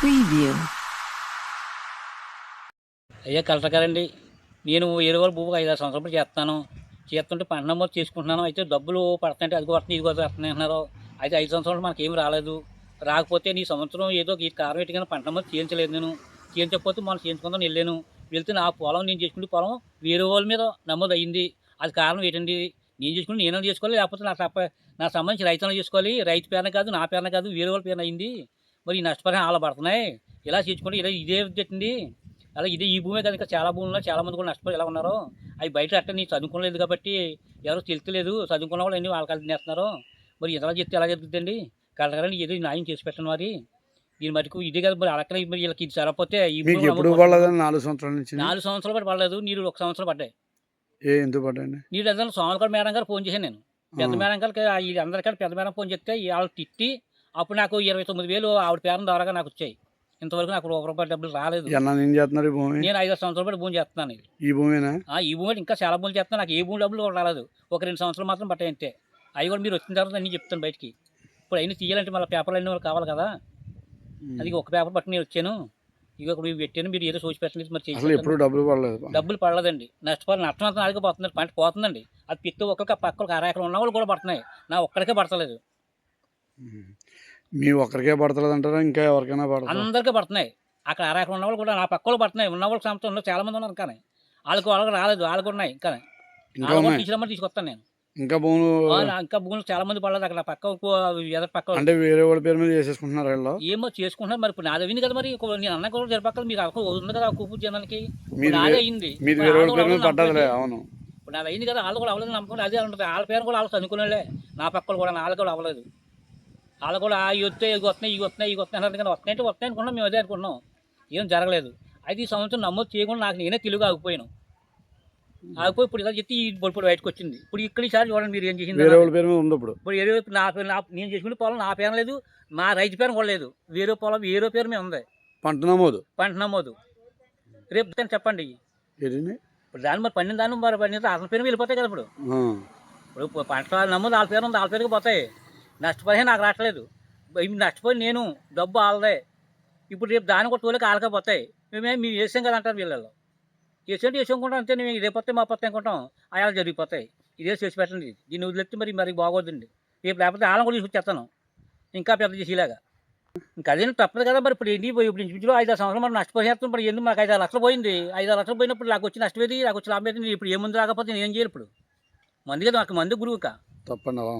Preview. అయ్యా collector గారండి నేను ఏరుగోలు భూమికి ఐదు ఆరు సంవత్సరాలు చేస్తాను. చేస్తుంటే పంట నమోదు చేసుకుంటున్నాను. అయితే డబ్బులు పడుతుంటే అది వస్తుంది ఇది వస్తున్నాయి అంటున్నారు. అయితే ఐదు సంవత్సరాలు మనకి ఏమి రాలేదు. రాకపోతే నీ సంవత్సరం ఏదో ఈ కారం ఎట్టుకొని పంట నమోదు చేయించలేదు నేను. చేయించకపోతే మనం చేయించుకుందాం వెళ్ళాను. వెళ్తే నా పొలం నేను చేసుకుంటే పొలం వేరే వాళ్ళ మీద నమోదు అయ్యింది అది కారణం ఏంటండి? నేను చేసుకుని నేను చేసుకోవాలి లేకపోతే నా నా సంబంధించి రైతు చేసుకోవాలి. రైతు పేరున కాదు నా పేరున కాదు వేరే వాళ్ళ పేరున అయింది. మరి ఈ నష్టపరిహారం అలా పడుతున్నాయి. ఇలా చేసుకుంటే ఇలా ఇదే పెట్టండి అలా ఇదే ఈ భూమే కదా ఇంకా చాలా భూముల్లో చాలా మంది కూడా నష్టపోయి ఎలా ఉన్నారు? అవి బయట అట్ట నీ చదువుకోలేదు కాబట్టి ఎవరు తెలుస్తలేదు. చదువుకున్న వాళ్ళు అన్ని వాళ్ళకి తినేస్తున్నారు మరి ఇలా చెప్తే ఎలా జరుగుతుందండి? కలగలని ఏదో న్యాయం చేసి పెట్టండి మరి. దీని మటుకు ఇదే కదా మరి అక్కడ మరి వీళ్ళకి ఇది సరిపోతే నాలుగు సంవత్సరాల నుంచి? నాలుగు సంవత్సరాలు కూడా పడలేదు. నీరు ఒక సంవత్సరం పడ్డాయి. ఏ ఎందుకు పడ్డాయండి? నీరు ఏదైనా మేడం గారు ఫోన్ చేశాను నేను. పెద్ద. మేడం గారికి ఇది అందరికంటే పెద్ద మేడం ఫోన్ చేస్తే వాళ్ళు తిట్టి అప్పుడు నాకు ఇరవై తొమ్మిది వేలు ఆవిడ పేరం ద్వారాగా నాకు వచ్చాయి. ఇంతవరకు నాకు ఒక రూపాయి డబ్బులు రాలేదు. ఏం చేస్తున్నారు భూమి? నేను ఐదు సంవత్సరాలు బట్టి భూమి చేస్తున్నాను ఈ భూమేనా? ఆ, ఈ భూమి ఇంకా చాలా భూములు చేస్తాను నాకు ఏ భూమి డబ్బులు కూడా రాలేదు. ఒక రెండు సంవత్సరాలు మాత్రం పట్టాయి అంతే. అవి కూడా మీరు వచ్చిన తర్వాత అన్నీ చెప్తాను బయటికి. ఇప్పుడు అయినా తీయాలంటే మళ్ళీ పేపర్లు అన్నీ కావాలి కదా. అది ఒక పేపర్ పట్టుకుని నేను వచ్చాను. ఇక ఇప్పుడు ఇవి పెట్టాను. మీరు ఏదో చూసి పెట్టండి మరి చేసి. ఎప్పుడు డబ్బులు పడలేదు. డబ్బులు పడలేదండి. నష్టపోయి నష్టం అంతా నాలుగు పోతుంది. పంట పోతుందండి. అది పిత్తి ఒక్కరికి పక్కలకు అరాకలు ఉన్న వాళ్ళు కూడా పడుతున్నాయి. నా ఒక్కడికే పడతలేదు. మీ ఒక్కరికే పడతలేదు అంటారా? ఇంకా ఎవరికైనా పడతారు అందరికీ పడుతున్నాయి. అక్కడ అరాకలు ఉన్న వాళ్ళు కూడా నా పక్క వాళ్ళు పడుతున్నాయి. ఉన్న వాళ్ళకి సంవత్సరంలో చాలా మంది ఉన్నారు కానీ. వాళ్ళకి వాళ్ళకి రాలేదు వాళ్ళకి ఉన్నాయి ఇంకా తీసుకురమ్మని తీసుకొస్తాను నేను. ఇంకా భూములు ఇంకా భూములు చాలా మంది పడలేదు. అక్కడ పక్క ఎదర పక్క. అంటే వేరే వాళ్ళ పేరు మీద చేసేసుకుంటున్నారు వీళ్ళు? ఏమో చేసుకుంటున్నారు. మరి ఇప్పుడు నాది అయింది కదా మరి. నేను అన్న కూడా జరపక్కల మీకు అక్కడ ఉంది కదా కూపు జనానికి. నాదే అయింది ఇప్పుడు వేరే వాళ్ళ పేరు మీద పడ్డదిలే అవును. ఇప్పుడు నాది అయింది కదా వాళ్ళు కూడా అవ్వలేదు నమ్మకం. అదే ఉంటుంది. వాళ్ళ పేరు కూడా వాళ్ళు చదువుకునేలే నా పక్కలు కూడా నాలుగు కూడా అవ్వలేదు. వాళ్ళు కూడా ఆ ఇవి వస్తాయి ఇవి వస్తున్నాయి ఇవి వస్తున్నాయి ఇవి వస్తున్నాయి అన్నారు. కానీ వస్తున్నాయి అంటే వస్తాయి అనుకున్నాం మేము అదే అనుకున్నాం ఏం జరగలేదు. అయితే ఈ సంవత్సరం నమోదు చేయకుండా నాకు నేనే తెలుగు ఆగిపోయాను. ఆగిపోయి ఇప్పుడు ఇలా చెప్తే ఈ ఇప్పుడు బయటకు వచ్చింది. ఇప్పుడు ఇక్కడ ఈసారి చూడండి మీరు ఏం చేసింది ఇప్పుడు. ఏదో నా పేరు నా నేను చేసుకునే పొలం నా పేరు లేదు. మా రైతు పేరు కూడా లేదు. వేరే పొలం వేరే పేరు మీద ఉంది. పంట నమోదు. పంట నమోదు. రేపు చెప్పండి. ఇప్పుడు దాన్ని మరి పండిన దాన్ని మరి పండిన అతని పేరు వెళ్ళిపోతాయి కదా ఇప్పుడు. ఇప్పుడు పంట నమోదు వాళ్ళ పేరు ఉంది వాళ్ళ పేరుకి పోతాయి. నష్టపోయి నాకు రావట్లేదు. నష్టపోయి నేను డబ్బు ఆలదే. ఇప్పుడు రేపు దాని కూడా తోలికి ఆలకపోతాయి. మేమే మేము వేసాం కదా అంటారు వీళ్ళలో. వేసేంటి వేసుకుంటాం అంతే. మేము రేపు వస్తే మా పొత్తే అనుకుంటాం. అయాలు జరిగిపోతాయి. ఇదే చేసి పెట్టండి. దీన్ని వదిలేస్తే మరి మరి బాగోదండి. రేపు లేకపోతే ఆలం కూడా తీసుకొచ్చేస్తాను ఇంకా పెద్ద చేసేలాగా. ఇంకా అదే తప్పదు కదా మరి. ఇప్పుడు ఎన్ని పోయి ఇప్పుడు ఇంచుమించులో ఐదు ఆరు సంవత్సరాలు మరి నష్టపోయేస్తాం మరి ఎందుకు మాకు ఐదు ఆరు లక్షలు పోయింది? ఐదు ఆరు లక్షలు పోయినప్పుడు నాకు వచ్చి నష్టపోయేది నాకు వచ్చి లాభం ఇప్పుడు ఏ ముందు రాకపోతే నేను ఏం చేయాలి ఇప్పుడు? మంది కదా నాకు మంది గురువుకా తప్పండి అలా